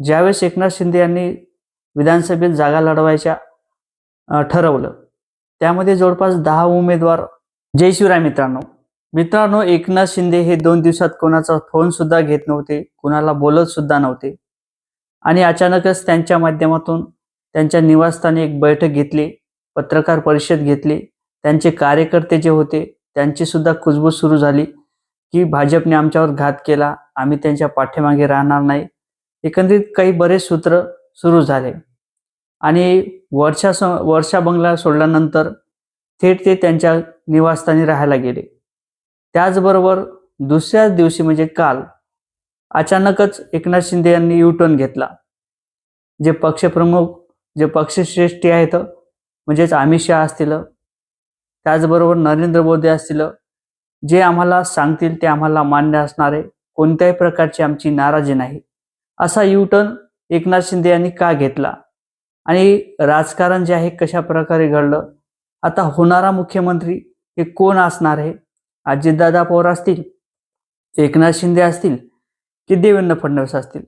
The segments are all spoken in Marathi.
ज्यावेळेस एकनाथ शिंदे यांनी विधानसभेत जागा लढवायच्या ठरवलं त्यामध्ये जवळपास दहा उमेदवार जय शिवराय मित्रांनो. मित्रांनो एकनाथ शिंदे हे दोन दिवसात कोणाचा फोन सुद्धा घेत नव्हते कुणाला बोलत सुद्धा नव्हते. आणि अचानकच त्यांच्या माध्यमातून त्यांच्या निवासस्थानी एक बैठक घेतली पत्रकार परिषद घेतली. त्यांचे कार्यकर्ते जे होते त्यांची सुद्धा कुजबूज सुरू झाली की भाजपने आमच्यावर घात केला आम्ही त्यांच्या पाठीमागे राहणार नाही. एकंदरीत काही बरेच सूत्र सुरू झाले. आणि वर्षा स वर्षा बंगला सोडल्यानंतर थेट ते त्यांच्या निवासस्थानी राहायला गेले. त्याचबरोबर दुसऱ्याच दिवशी म्हणजे काल अचानकच एकनाथ शिंदे यांनी युटर्न घेतला. जे पक्षप्रमुख जे पक्षश्रेष्ठी आहेत म्हणजेच अमित शहा असतील त्याचबरोबर नरेंद्र मोदी असतील जे आम्हाला सांगतील ते आम्हाला मान्य असणारे कोणत्याही प्रकारची आमची नाराजी नाही. असा युटर्न एकनाथ शिंदे यांनी का घेतला? आणि राजकारण जे आहे कशा प्रकारे घडलं? आता होणारा मुख्यमंत्री हे कोण असणार आहे? अजितदादा पवार असतील? एकनाथ शिंदे असतील? की देवेंद्र फडणवीस असतील?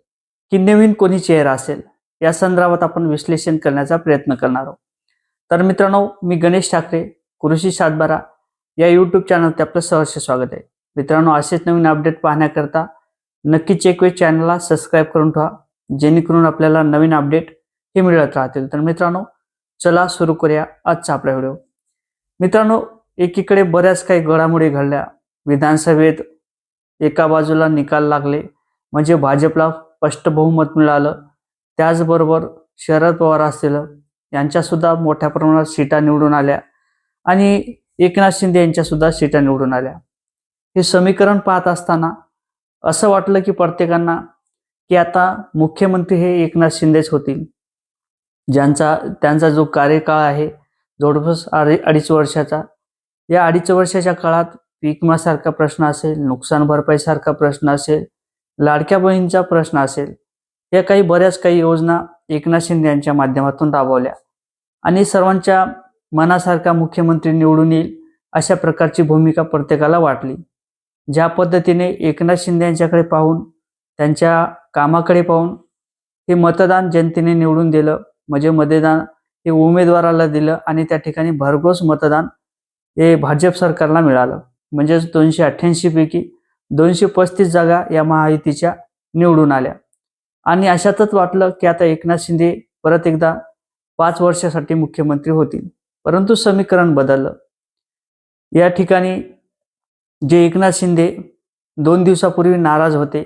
की नवीन कोणी चेहरा असेल? या संदर्भात आपण विश्लेषण करण्याचा प्रयत्न करणार आहोत. तर मित्रांनो मी गणेश ठाकरे कृषी सातबारा या यूट्यूब चॅनलवरती आपलं सहर्ष स्वागत आहे. मित्रांनो असेच नवीन अपडेट पाहण्याकरता नक्कीच एक वेळ चॅनलला सबस्क्राईब करून ठेवा जेणेकरून आपल्याला नवीन अपडेट हे मिळत राहतील. तर मित्रांनो चला सुरू करूया आजचा आपला व्हिडिओ मित्रांनो एकीकडे बऱ्याच काही घडामोडी घडल्या. विधानसभेत एका बाजूला निकाल लागले म्हणजे भाजपला स्पष्ट बहुमत मिळालं. त्याचबरोबर शरद पवार असतील यांच्यासुद्धा मोठ्या प्रमाणात सीटा निवडून आल्या आणि एकनाथ शिंदे यांच्यासुद्धा सीटा निवडून आल्या. हे समीकरण पाहत असताना असं वाटलं की प्रत्येकांना की आता मुख्यमंत्री हे एकनाथ शिंदेच होतील. ज्यांचा त्यांचा जो कार्यकाळ आहे जवळपास अडी अडीच वर्षाचा या अडीच वर्षाच्या काळात पीक विमासारखा प्रश्न असेल नुकसान भरपाईसारखा प्रश्न असेल लाडक्या बहिणीचा प्रश्न असेल या काही बऱ्याच काही योजना एकनाथ शिंदे यांच्या माध्यमातून राबवल्या. आणि सर्वांच्या मनासारखा मुख्यमंत्री निवडून येईल अशा प्रकारची भूमिका प्रत्येकाला वाटली. ज्या पद्धतीने एकनाथ शिंदे यांच्याकडे पाहून त्यांच्या कामाकडे पाहून हे मतदान जनतेने निवडून दिलं. म्हणजे मतदान हे उमेदवाराला दिलं आणि त्या ठिकाणी भरघोस मतदान हे भाजप सरकारला मिळालं. म्हणजेच दोनशे अठ्ठ्याऐंशी पैकी दोनशे पस्तीस जागा या महायुतीच्या निवडून आल्या. आणि अशातच वाटलं की आता एकनाथ शिंदे परत एकदा पाच वर्षासाठी मुख्यमंत्री होतील. परंतु समीकरण बदललं. या ठिकाणी जे एकनाथ शिंदे दोन दिवसापूर्वी नाराज होते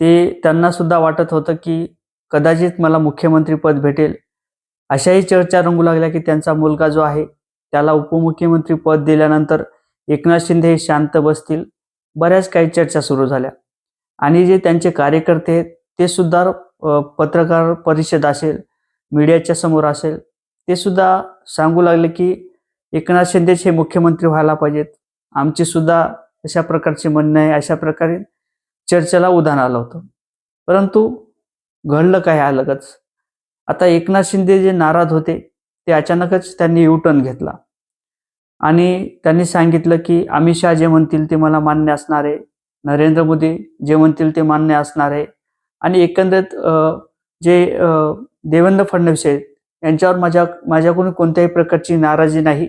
ते त्यांना सुद्धा वाटत होतं की कदाचित मला मुख्यमंत्रीपद भेटेल. अशाही चर्चा रंगू लागल्या की त्यांचा मुलगा जो आहे त्याला उपमुख्यमंत्री पद दिल्यानंतर एकनाथ शिंदे हे शांत बसतील. बऱ्याच काही चर्चा सुरू झाल्या. आणि जे त्यांचे कार्यकर्ते आहेत ते सुद्धा पत्रकार परिषद असेल मीडियाच्या समोर असेल ते सुद्धा सांगू लागले की एकनाथ शिंदेच हे मुख्यमंत्री व्हायला पाहिजेत. आमची सुद्धा अशा प्रकारचे म्हणणं आहे अशा प्रकारे चर्चेला उधाण आलं होतं. परंतु घडलं काय अलगच आता एकनाथ शिंदे जे नाराज होते ते अचानकच त्यांनी युटर्न घेतला. आणि त्यांनी सांगितलं की अमित शहा जे म्हणतील ते मला मान्य असणार आहे. नरेंद्र मोदी जे म्हणतील ते मान्य असणार आहे. आणि एकंदरीत जे देवेंद्र फडणवीस आहेत यांच्यावर माझ्या माझ्याकडून कोणत्याही प्रकारची नाराजी नाही.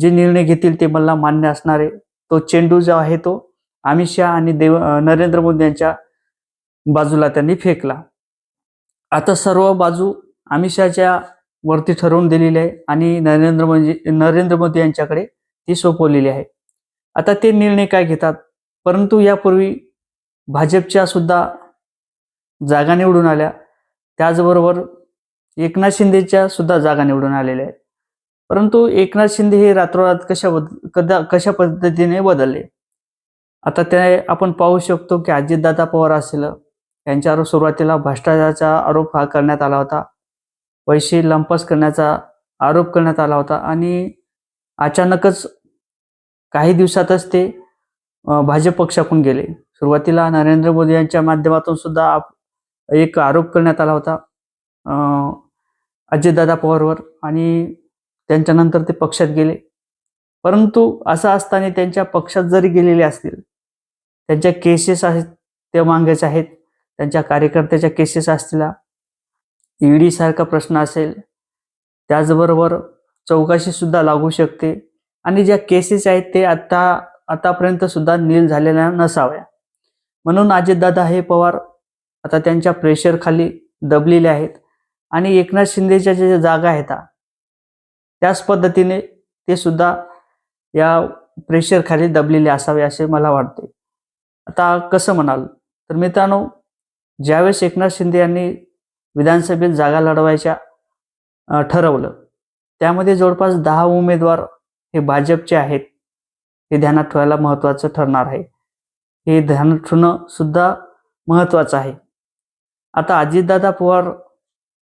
जे निर्णय घेतील ते मला मान्य असणारे तो चेंडू जो आहे तो अमित शहा आणि देव नरेंद्र मोदी यांच्या बाजूला त्यांनी फेकला. आता सर्व बाजू अमित शहाच्या वरती ठरवून दिलेली आहे आणि नरेंद्र मोदी नरेंद्र मोदी यांच्याकडे ती सोपवलेली आहे. आता ते निर्णय काय घेतात? परंतु यापूर्वी भाजपच्या सुद्धा जागा निवडून आल्या. त्याचबरोबर एकनाथ शिंदेच्या सुद्धा जागा निवडून आलेल्या आहेत. परंतु एकनाथ शिंदे हे रात्रोरात कशा बद- कदा कशा पद्धतीने बदलले? आता ते आपण पाहू शकतो की अजितदादा पवार असेल यांच्यावर सुरुवातीला भ्रष्टाचाराचा आरोप हा करण्यात आला होता. पैसे लंपस करण्याचा आरोप करण्यात आला होता आणि अचानकच काही दिवसातच ते भाजप पक्षाकडून गेले. सुरुवातीला नरेंद्र मोदी यांच्या माध्यमातून सुद्धा आप- एक आरोप करण्यात आला होता अजितदादा पवारवर आणि त्यांच्यानंतर ते पक्षात गेले. परंतु असं असताना त्यांच्या पक्षात जरी गेलेले असतील त्यांच्या केसेस आहेत ते मागायचे आहेत त्यांच्या कार्यकर्त्याच्या केसेस असतील ईडी सारखा प्रश्न असेल त्याचबरोबर चौकशी सुद्धा लागू शकते. आणि ज्या केसेस आहेत ते आता आतापर्यंत सुद्धा नील झालेल्या नसाव्या. म्हणून अजितदादा हे पवार आता त्यांच्या प्रेशरखाली दबलेले आहेत. आणि एकनाथ शिंदेच्या ज्या जागा आहेत त्याच पद्धतीने ते सुद्धा या प्रेशरखाली दबलेले असावे असे मला वाटते. आता कसं म्हणाल? तर मित्रांनो ज्यावेळेस एकनाथ शिंदे यांनी विधानसभेत जागा लढवायच्या ठरवलं त्यामध्ये जवळपास दहा उमेदवार हे भाजपचे आहेत हे ध्यानात ठेवायला महत्त्वाचं ठरणार आहे. हे ध्यानात ठेवणं सुद्धा महत्त्वाचं आहे. आता अजितदादा पवार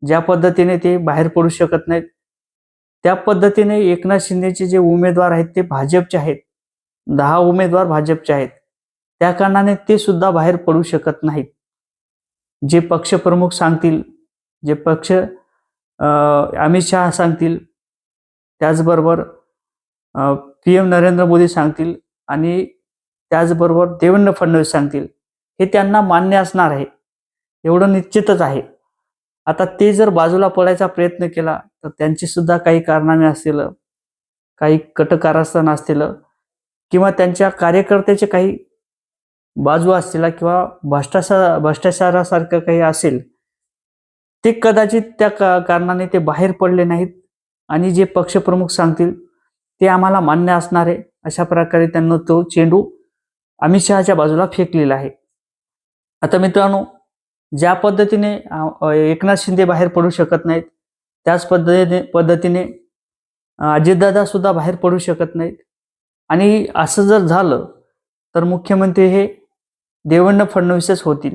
ज्या पद्धतीने ते बाहेर पडू शकत नाहीत त्या पद्धतीने एकनाथ शिंदेचे जे उमेदवार आहेत ते भाजपचे आहेत. दहा उमेदवार भाजपचे आहेत. त्या कारणाने ते सुद्धा बाहेर पडू शकत नाहीत. जे पक्षप्रमुख सांगतील जे पक्ष अमित शहा सांगतील त्याचबरोबर पी एम नरेंद्र मोदी सांगतील आणि त्याचबरोबर देवेंद्र फडणवीस सांगतील हे त्यांना मान्य असणार आहे. एवढं निश्चितच आहे. आता ते जर बाजूला पडायचा प्रयत्न केला तर त्यांची सुद्धा काही कारणामे असतील काही कटकारस्थान असतील किंवा त्यांच्या कार्यकर्त्याचे काही बाजू असतील किंवा भ्रष्टाचार भ्रष्टाचारासारखं काही असेल ते कदाचित त्या का- कारणाने ते बाहेर पडले नाहीत आणि जे पक्षप्रमुख सांगतील ते आम्हाला मान्य असणार आहे. अशा प्रकारे त्यांना तो चेंडू अमित शहाच्या बाजूला फेकलेला आहे. आता मित्रांनो ज्या पद्धतीने एकनाथ शिंदे बाहेर पडू शकत नाहीत त्याच पद्धतीने पद्धतीने अजितदादा सुद्धा बाहेर पडू शकत नाहीत. आणि असं जर झालं तर मुख्यमंत्री हे देवेंद्र फडणवीसच होतील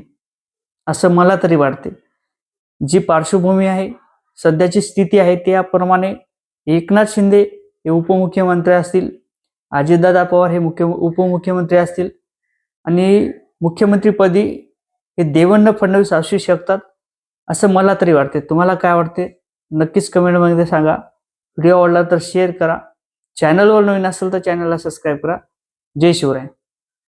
असं मला तरी वाटते. जी पार्श्वभूमी आहे सध्याची स्थिती आहे त्याप्रमाणे एकनाथ शिंदे हे उपमुख्यमंत्री असतील अजितदादा पवार हे मुख्य उपमुख्यमंत्री असतील आणि मुख्यमंत्रीपदी हे देवेंद्र फडणवीस असू शकतात असं मला तरी वाटते. तुम्हाला काय वाटते? नक्कीच कमेंटमध्ये सांगा. व्हिडिओ आवडला तर शेअर करा. चॅनलवर नवीन असेल तर चॅनलला सबस्क्राईब करा. जय शिवराय.